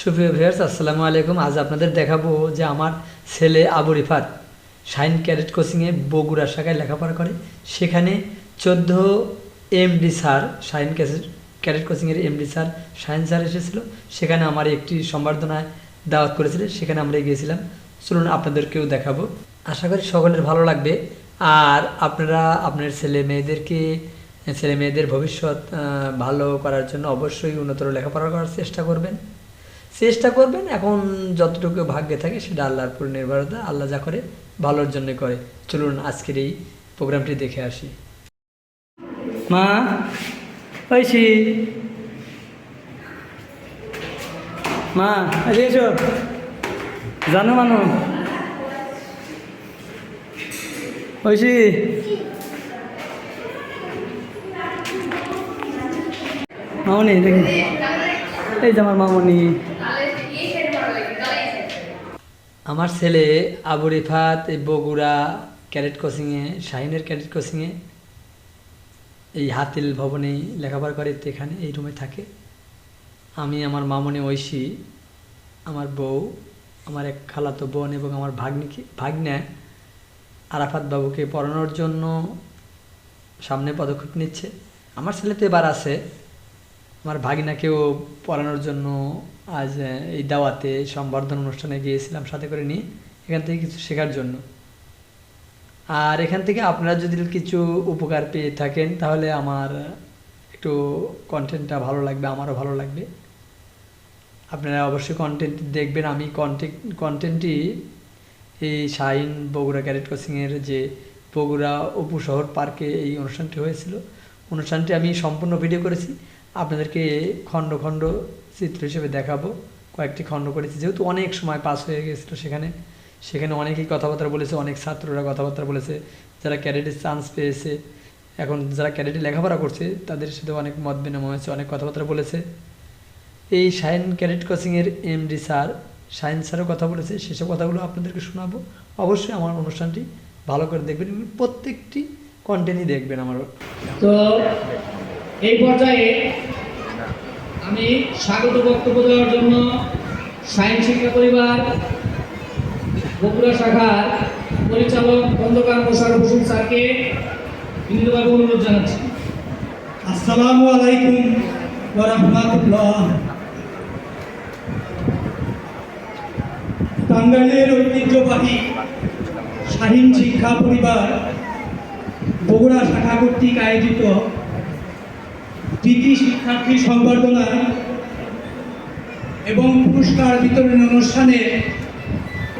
সুপ্রিয় ভিউয়ার্স আসসালামু আলাইকুম। আজ আপনাদের দেখাবো যে আমার ছেলে আবু রিফাত শাইন ক্যাডেট কোচিংয়ে বগুড়া শাখায় লেখাপড়া করে। সেখানে চোদ্দ এমডি স্যার শাইন ক্যাডেট কোচিংয়ের এমডি স্যার শাইন স্যার এসেছিল। সেখানে আমার একটি সম্বর্ধনায় দাওয়াত করেছিলেন সেখানে আমরা গিয়েছিলাম। চলুন আপনাদেরকেও দেখাবো। আশা করি সকলের ভালো লাগবে। আর আপনারা আপনার ছেলে মেয়েদেরকে, ছেলে মেয়েদের ভবিষ্যৎ ভালো করার জন্য অবশ্যই উন্নতর লেখাপড়া করার চেষ্টা করবেন। চেষ্টা করবেন, এখন যতটুকু ভাগ্যে থাকে সেটা আল্লাহর উপর নির্ভরতা আল্লাহ যা করে ভালোর জন্য করে। চলুন আজকের এই প্রোগ্রামটি দেখে আসি। মা ঐশি মা এসো। জানো মানো? ঐশি মামনি, দেখি। এই যে আমার মামনি। আমার ছেলে আবু রিফাত বগুড়া ক্যাডেট কোচিংয়ে, শাহিনের ক্যাডেট কোচিংয়ে এই হাতিল ভবনেই লেখাপড়া করে এখানে এই রুমে থাকে। আমি আমার মামনি ঐশী, আমার বউ, আমার এক খালাতো বোন এবং আমার ভাগ্নিকে, ভাগ্নে আরাফাত বাবুকে পড়ানোর জন্য সামনে পদক্ষেপ নিচ্ছে। আমার ছেলে তো এবার আছে। আমার ভাগিনাকেও পড়ানোর জন্য আজ এই দাওয়াতে সম্বর্ধনা অনুষ্ঠানে গিয়েছিলাম সাথে করে নিয়ে, এখান থেকে কিছু শেখার জন্য। আর এখান থেকে আপনারা যদি কিছু উপকার পেয়ে থাকেন, তাহলে আমার একটু কন্টেন্টটা ভালো লাগবে, আমারও ভালো লাগবে। আপনারা অবশ্যই কন্টেন্ট দেখবেন, আমি কন্টেন্ট কন্টেন্টটি এই শাহিন বগুড়া ক্যাডেট কোচিংয়ের যে বগুড়া অপু শহর পার্কে এই অনুষ্ঠানটি হয়েছিল। অনুষ্ঠানটি আমি সম্পূর্ণ ভিডিও করেছি। আপনাদেরকে খণ্ড খণ্ড চিত্র হিসেবে দেখাবো। কয়েকটি খণ্ড করেছি। যেহেতু অনেক সময় পাস হয়ে গেছিল সেখানে সেখানে অনেকেই কথাবার্তা বলেছে, অনেক ছাত্ররা কথাবার্তা বলেছে, যারা ক্যাডেটের চান্স পেয়েছে, এখন যারা ক্যাডেটে লেখাপড়া করছে, তাদের সাথে অনেক মত বিনিময় হয়েছে, অনেক কথাবার্তা বলেছে। এই সায়েন ক্যাডেট কোচিংয়ের এমডি স্যার সায়েন্স স্যারও কথা বলেছে, সেসব কথাগুলো আপনাদেরকে শোনাবো। অবশ্যই আমার অনুষ্ঠানটি ভালো করে দেখবেন প্রত্যেকটি কন্টেন্টই দেখবেন আমার। তো এই পর্যায়ে আমি স্বাগত বক্তব্য দেওয়ার জন্য সায়েন্স শিক্ষা পরিবার, বগুড়া শাখার পরিচালক খন্দকার মোশারফ হোসেন স্যারকে বিনীতভাবে অনুরোধ জানাচ্ছি। আসসালামু আলাইকুম টাঙ্গাইলের ঐতিহ্যবাহী শাহীন শিক্ষা পরিবার বগুড়া শাখা কর্তৃক আয়োজিত কৃতি শিক্ষার্থী সংবর্ধনা এবং পুরস্কার বিতরণ অনুষ্ঠানে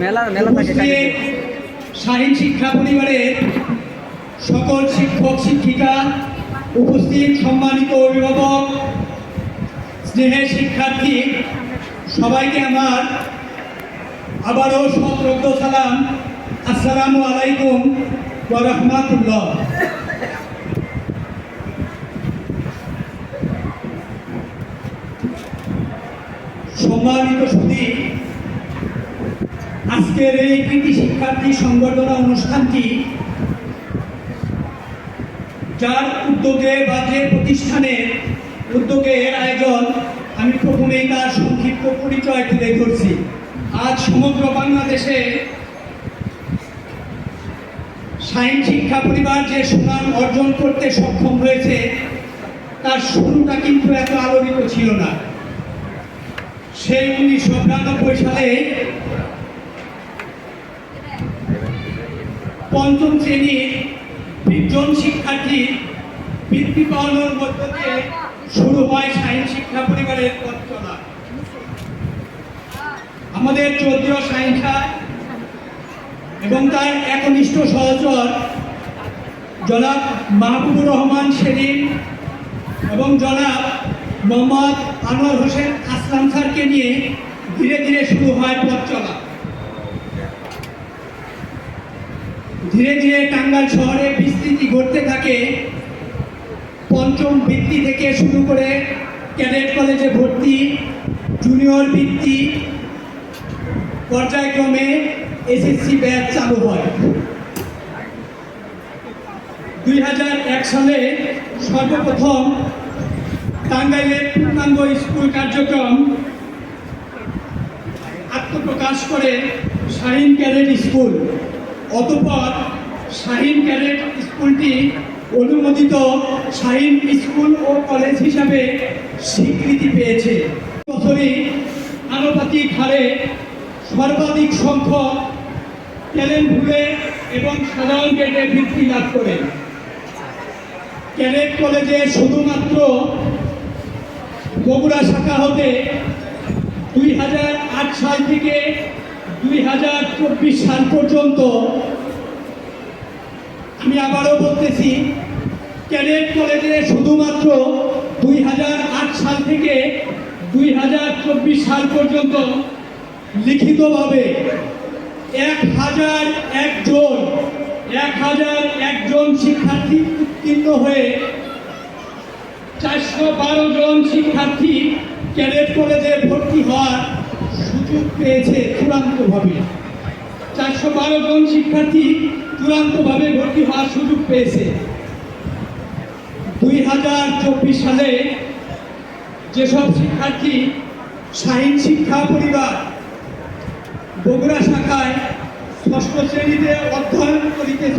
মেলা উপস্থিত শাহীন শিক্ষা পরিবারের সকল শিক্ষক শিক্ষিকা উপস্থিত সম্মানিত অভিভাবক স্নেহের শিক্ষার্থী সবাইকে আমার আবারও সশ্রদ্ধ সালাম। আসসালামু আলাইকুম ওয়া রাহমাতুল্লাহ। সম্মানিত সুদী আজকের এই কৃতি শিক্ষার্থী সংবর্ধনা অনুষ্ঠানটি যার উদ্যোগে বা যে প্রতিষ্ঠানের উদ্যোগে এর আয়োজন, আমি প্রথমেই তার সংক্ষিপ্ত পরিচয় তুলে ধরছি আজ সমগ্র বাংলাদেশে সায়েন্স শিক্ষা পরিবার যে সুনাম অর্জন করতে সক্ষম হয়েছে, তার শুরুটা কিন্তু এত আলোড়িত ছিল না। সেই উনিশশো বিরানব্বই সালে পঞ্চম শ্রেণির বিজ্ঞান শিক্ষার্থী বৃত্তি পাওয়ানোর মধ্য দিয়ে শুরু হয় সায়েন্স শিক্ষা পরিবারের পথ চলা আমাদের চৌধুরী সায়েন্সা এবং তার একনিষ্ঠ সহচর জনাব মাহবুবুর রহমান সেলিম এবং জনাব মোহাম্মদ আনোয়ার হোসেন আসলাম স্যারকে নিয়ে ধীরে ধীরে শুরু হয় পথ চলা। ধীরে ধীরে টাঙ্গাইল শহরে বিস্তৃতি ঘটতে থাকে। পঞ্চম বৃত্তি থেকে শুরু করে ক্যাডেট কলেজে ভর্তি, জুনিয়র বৃত্তি পর্যায়ক্রমে এসএসসি ব্যাচ চালু হয়। দুই হাজার এক সালে সর্বপ্রথম টাঙ্গাইলের পূর্ণাঙ্গ স্কুল কার্যক্রম আত্মপ্রকাশ করে শাহিন ক্যাডেট স্কুল। অতঃপর শাহিন ক্যাডেট স্কুলটি অনুমোদিত শাহিন স্কুল ও কলেজ হিসাবে স্বীকৃতি পেয়েছে। বছরই আনুপাতিক হারে সর্বাধিক সংখ্যক ট্যালেন্ট ভুলে এবং সাধারণ গেটে বৃত্তি লাভ করে। ক্যাডেট কলেজে শুধুমাত্র বগুড়া শাখা হতে দুই হাজার আট সাল থেকে দুই হাজার চব্বিশ সাল পর্যন্ত আমি আবারও বলতেছি, ক্যাডেট কলেজে শুধুমাত্র দুই হাজার আট সাল থেকে দুই হাজার চব্বিশ সাল পর্যন্ত লিখিতভাবে এক হাজার একজন এক হাজার একজন শিক্ষার্থী উত্তীর্ণ হয়ে চারশো বারো জন শিক্ষার্থী ক্যাডেট কলেজে ভর্তি হওয়ার সুযোগ পেয়েছে চূড়ান্তভাবে। চারশো বারো জন শিক্ষার্থী চূড়ান্তভাবে ভর্তি হওয়ার সুযোগ পেয়েছে। দুই হাজার চব্বিশ সালে যেসব শিক্ষার্থী শাহীন শিক্ষা পরিবার বগুড়া শাখায় ষষ্ঠ শ্রেণীতে অধ্যয়ন করিতেছ,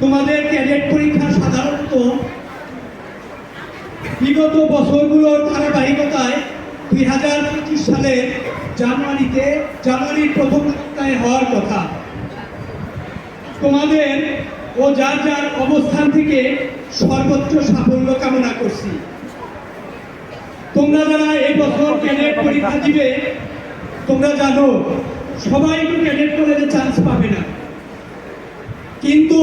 তোমাদের ক্যাডেট পরীক্ষা সাধারণত বিগত বছরগুলোর ধারাবাহিকতায় দুই হাজার পঁচিশ সালের জানুয়ারিতে জানুয়ারির প্রথম সপ্তাহে হওয়ার কথা। তোমাদের ও যার যার অবস্থান থেকে সর্বোচ্চ সাফল্য কামনা করছি। তোমরা যারা এই বছর ক্যাডেট পরীক্ষা দিবে, তোমরা জানো, সবাই তো ক্যাডেট কলেজে চান্স পাবে না। কিন্তু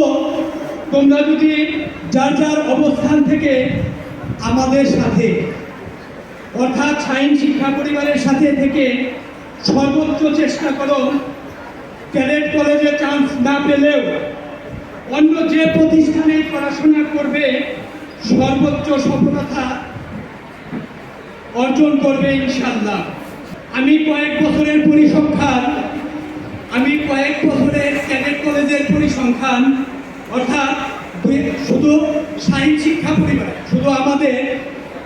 তোমরা যদি যার যার অবস্থান থেকে আমাদের সাথে, অর্থাৎ সাইন শিক্ষা পরিবারের সাথে থেকে সর্বোচ্চ চেষ্টা করো, ক্যাডেট কলেজে চান্স না পেলেও অন্য যে প্রতিষ্ঠানে পড়াশোনা করবে, সর্বোচ্চ সফলতা অর্জন করবে ইনশাল্লাহ আমি কয়েক বছরের পরিসংখ্যান, আমি কয়েক বছরের ক্যাডেট কলেজের পরিসংখ্যান, অর্থাৎ শুধু সাহিত্য শিক্ষা পরিবার, শুধু আমাদের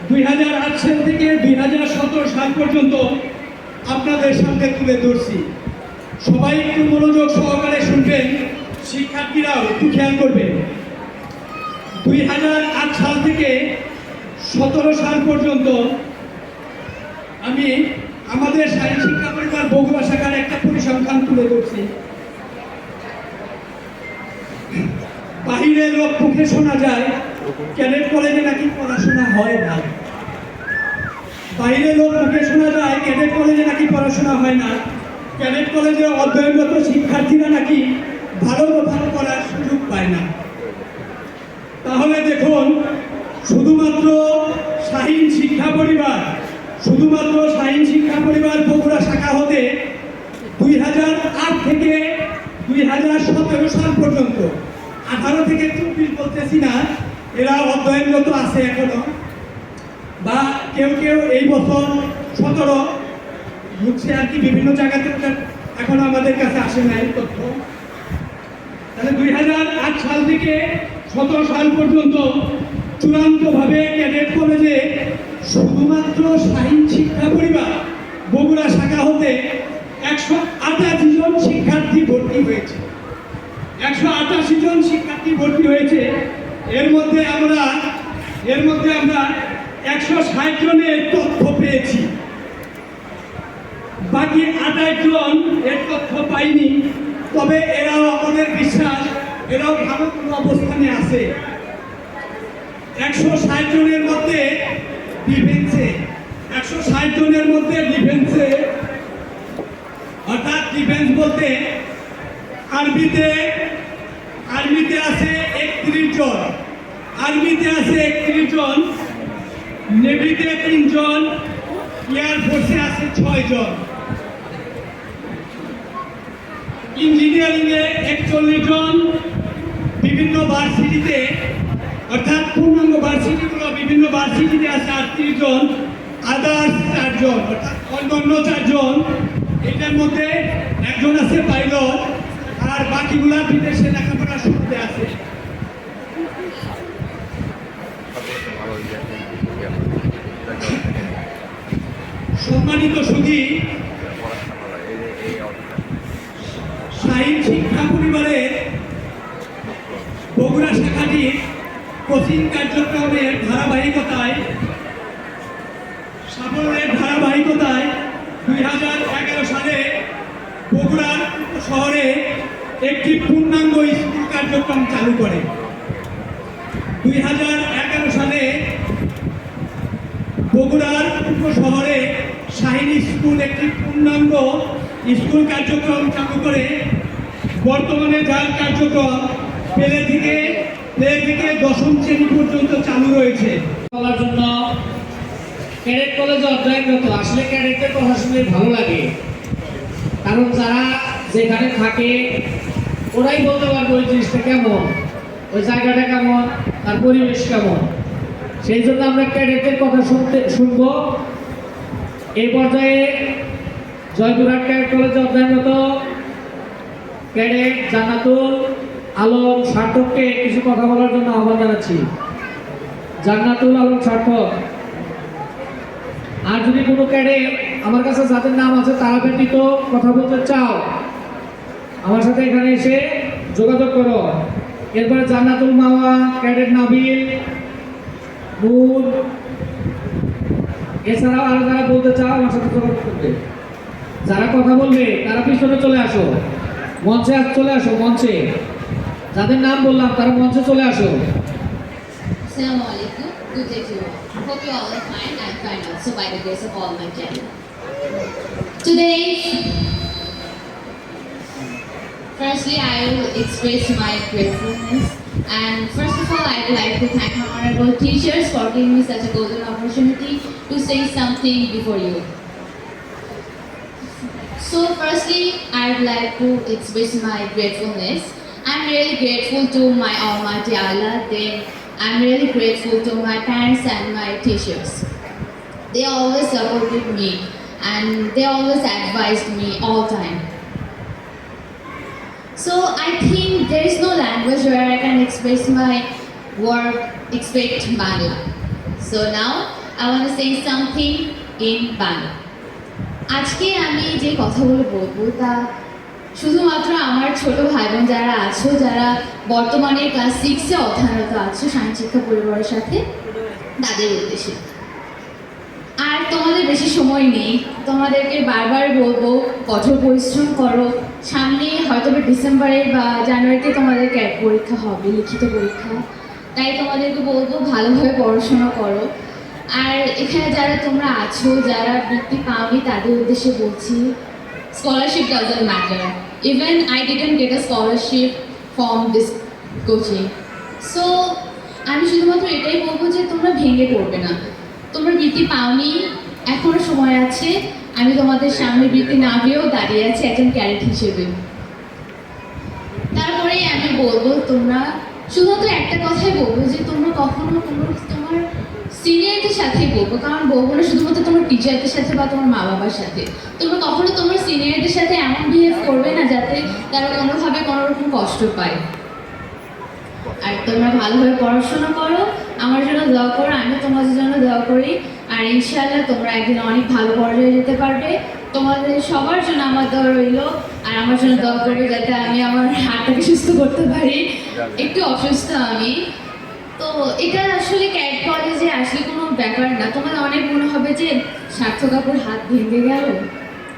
দুই হাজার আট সাল থেকে দুই হাজার সতেরো সাল পর্যন্ত আপনাদের সামনে তুলে ধরছি। সবাই একটু মনোযোগ সহকারে শুনবেন, শিক্ষার্থীরাও একটু খেয়াল করবেন। দুই হাজার আট সাল থেকে সতেরো সাল পর্যন্ত আমি আমাদের সাহিত্য শিক্ষা পরিবার বগুড়া শাখার একটা পরিসংখ্যান তুলে ধরছি। বাহিরের লোক মুখে শোনা যায় ক্যাডেট কলেজে নাকি পড়াশোনা হয় না। বাইরের লোক মুখে শোনা যায়, ক্যাডেট কলেজে নাকি পড়াশোনা হয় না। ক্যাডেট কলেজে অধ্যয়নরত শিক্ষার্থীরা নাকি ভালো ভালো করার সুযোগ পায় না। তাহলে দেখুন, শুধুমাত্র শাহীন শিক্ষা পরিবার, শুধুমাত্র শাহীন শিক্ষা পরিবার বগুড়া শাখা হতে দুই হাজার আট থেকে দুই হাজার সতেরো সাল পর্যন্ত আঠারো থেকে চব্বিশ বলতেছি না। এরা অধ্যয়নরত আছে এখনও। বা কেউ কেউ এই বছর সতেরো ঢুকছে আর কি বিভিন্ন জায়গাতে এখনও আমাদের কাছে আসে নাই তথ্য। তাহলে দুই হাজার আট সাল থেকে সতেরো সাল পর্যন্ত চূড়ান্তভাবে ক্যাডেট কলেজে শুধুমাত্র সাহিত্য শিক্ষা পরিবার বগুড়া শাখা হতে একশো আটাশি জন শিক্ষার্থী ভর্তি হয়েছে। একশো আটাশি জন শিক্ষার্থী ভর্তি হয়েছে। এর মধ্যে আমরা, এর মধ্যে আমরা একশো ষাট জনের তথ্য পেয়েছি। বাকি আঠাশ জন এর তথ্য পাইনি। তবে এরাও আমাদের বিশ্বাস, এরাও ভালো কোনো অবস্থানে আছে। একশো ষাট জনের মধ্যে ডিফেন্সে একশো ষাট জনের মধ্যে ডিফেন্সে অর্থাৎ ডিফেন্স বলতে আর্মিতে আর্মিতে আছে একত্রিশ জন। আর্মিতে আছে একত্রিশ জন, নেভিতে তিনজন এয়ারফোর্সে আছে ছয় জন। ইঞ্জিনিয়ারিংয়ে একচল্লিশ জন, বিভিন্ন ভার্সিটিতে, অর্থাৎ পূর্ণাঙ্গ ভার্সিটিগুলো বিভিন্ন ভার্সিটিতে আছে আটত্রিশ জন আদার্স চারজন, অর্থাৎ অন্যান্য চারজন। এটার মধ্যে একজন আছে পাইলট আর বাকিগুলা বিদেশে লেখাপড়া শুরুতে আছে। সম্মানিত সুধী শাহীন শিক্ষা পরিবারের বগুড়া শাখাটির কোচিং কার্যক্রমের ধারাবাহিকতায়, সাফল্যের ধারাবাহিকতায় দুই হাজার এগারো সালে বগুড়ার শহরে একটি পূর্ণাঙ্গ স্কুল কার্যক্রম চালু করে। দুই হাজার এগারো সালে বগুড়ার পূর্ব শহরে শাহিন স্কুল একটি পূর্ণাঙ্গ স্কুল কার্যক্রম চালু করে। বর্তমানে যার কার্যক্রম প্লে থেকে প্লে থেকে দশম শ্রেণি পর্যন্ত চালু রয়েছে। বলার জন্য ক্যাডেট কলেজে অধ্যয়নরত। আসলে ক্যাডেটদের শুনলে ভালো লাগে। কারণ যারা যেখানে থাকে ওরাই বলতে পারবে ওই জিনিসটা কেমন? ওই জায়গাটা কেমন? তার পরিবেশ কেমন? সেই জন্য আমরা ক্যাডেটের কথা শুনতে, শুনব। এই পর্যায়ে জয়পুরহাট ক্যাডেট কলেজে অধ্যয়নরত ক্যাডেট জান্নাতুল আলম সার্থককে কিছু কথা বলার জন্য আহ্বান জানাচ্ছি। জান্নাতুল আলম সার্থক, আর যদি কোনো ক্যাডেট আমার কাছে যাদের নাম আছে, তারা ব্যতীত কথা বলতে চাও আমার সাথে এখানে এসে যোগাযোগ করো। এরপরে জান্নাতুল মাওয়া ক্যাডেট নাবিল নূর এছাড়াও আরও যারা বলতে চাও আমার সাথে যোগাযোগ করবে। যারা কথা বলবে তারা পিছনে চলে আসো। মঞ্চে চলে আসো মঞ্চে। যাদের নাম বললাম তারা মঞ্চে চলে আসো. Today, firstly, I will express my gratefulness. And first of all, I would like to thank honorable teachers for giving me such a golden opportunity to say something before you. So firstly, I would like to express my gratefulness. I'm really grateful to my Almighty Allah. Then I'm really grateful to my parents and my teachers. They always supported me and they always advised me all time. So I think there is no language where I can express my word, expect Bangla. So now I want to say something in Bangla. আজকে আমি যে কথাগুলো বলব তা শুধুমাত্র আমার ছোট ভাই বোন যারা আছো যারা বর্তমানে ক্লাস সিক্সে অধ্যয়নরত আছো সায়েন্স শিক্ষা পরিবারের সাথে তাদের উদ্দেশ্যে আর তোমাদের বেশি সময় নেই তোমাদেরকে বারবার বলব কঠোর পরিশ্রম করো সামনে হয়তো ডিসেম্বরে বা জানুয়ারিতে তোমাদের ক্যাট পরীক্ষা হবে, লিখিত পরীক্ষা। তাই তোমাদেরকে বলব ভালোভাবে পড়াশোনা করো। আর এখানে যারা তোমরা আছো, যারা বৃত্তি পাওনি, তাদের উদ্দেশ্যে বলছি scholarship doesn't matter even I didn't get a scholarship from this coaching so আমি শুধুমাত্র এটাই বলব যে তোমরা ভেঙে পড়বে না। তোমরা বৃত্তি পাওনি, এখনও সময় আছে। আমি তোমাদের সামনে বৃত্তি না পেয়েও দাঁড়িয়ে আছি একজন ক্যারেট হিসেবে। তারপরে আমি বলব, তোমরা শুধুমাত্র একটা কথাই বলব যে তোমরা কখনো কোনো তোমার সিনিয়রদের সাথেই বলব। কারণ বলব না শুধুমাত্র তোমার টিচারদের সাথে বা তোমার মা বাবার সাথে। তোমরা কখনো তোমার সিনিয়রদের সাথে এমন বিহেভ করবে না যাতে তারা কোনোভাবে কোনো রকম কষ্ট পায়। আর তোমরা ভালোভাবে পড়াশোনা করো, আমার জন্য দোয়া করো আমি তোমাদের জন্য দোয়া করি। আর ইনশাআল্লাহ তোমরা একদিন অনেক ভালো পর্যায়ে যেতে পারবে। তোমাদের সবার জন্য আমার দোয়া রইল, আর আমার জন্য দোয়া করবে যাতে আমি আমার হাতটাকে সুস্থ করতে পারি। একটু অসুস্থ আমি। তো এটা আসলে ক্যাট কলেজে আসলে কোনো ব্যাপার না। তোমার অনেক মনে হবে যে, সার্থক কাপুর হাত ভেঙে গেল।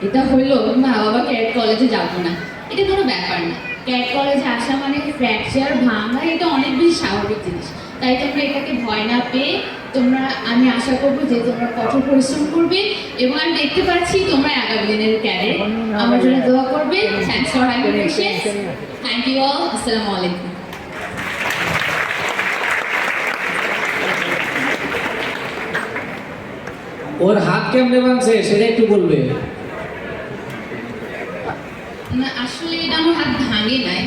এটা হইল মা বাবা ক্যাট কলেজে যাব না। এটা কোনো ব্যাপার না। ক্যাট কলেজে আসা মানে ফ্র্যাকচার ভাঙা, এটা অনেক বেশি স্বাভাবিক জিনিস। তাই তোমরা এটাকে ভয় না পেয়ে তোমরা আমি আশা করব যে তোমরা কঠোর পরিশ্রম করবে এবং আমি দেখতে পাচ্ছি তোমরা আগামী দিনের ক্যারিয়ার আমার জন্য দোয়া করবে। Thanks for having patience thank you all আসসালামু আলাইকুম ওর হাত কেমনে ভাঙছে সেটা একটু বলবে? না আসলে এটা আমার হাত ভাঙে নাই।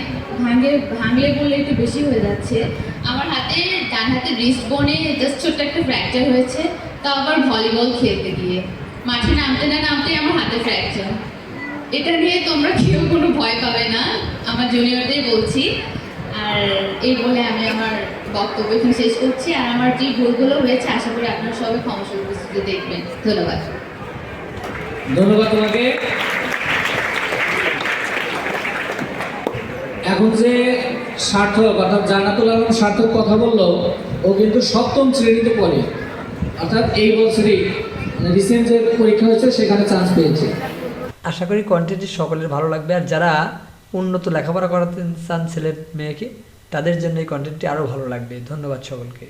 ভাঙে ভাঙলে বললে একটু বেশি হয়ে যাচ্ছে। ডান হাতে রিস্ট বোনে জাস্ট ছোট্ট একটা ফ্র্যাকচার হয়েছে তাও আবার ভলিবল খেলতে গিয়ে। মাঠে নামতে না নামতে আমার হাতে ফ্র্যাকচার এটা নিয়ে তোমরা কেউ কোনো ভয় পাবে না, আমার জুনিয়রদের বলছি। আর এই বলে আমি আমার বক্তব্য এখানে শেষ করছি। আর আমার যে ভুলগুলো হয়েছে, আশা করি আপনারা সবাই ক্ষমতা উপস্থিতি দেখবেন। ধন্যবাদ। ধন্যবাদ তোমাকে। এখন যে সার্থক, অর্থাৎ জান্নাতুল আলম সার্থক কথা বলল, ও কিন্তু সপ্তম শ্রেণীতে পড়ে। অর্থাৎ এই বছরই মানে রিসেন্ট যে পরীক্ষা হয়েছে, সেখানে চান্স পেয়েছে। আশা করি কন্টেন্টটি সকলের ভালো লাগবে, আর যারা উন্নত লেখাপড়া করাতে চান ছেলে মেয়েকে, তাদের জন্য এই কন্টেন্টটি আরও ভালো লাগবে। ধন্যবাদ সকলকে।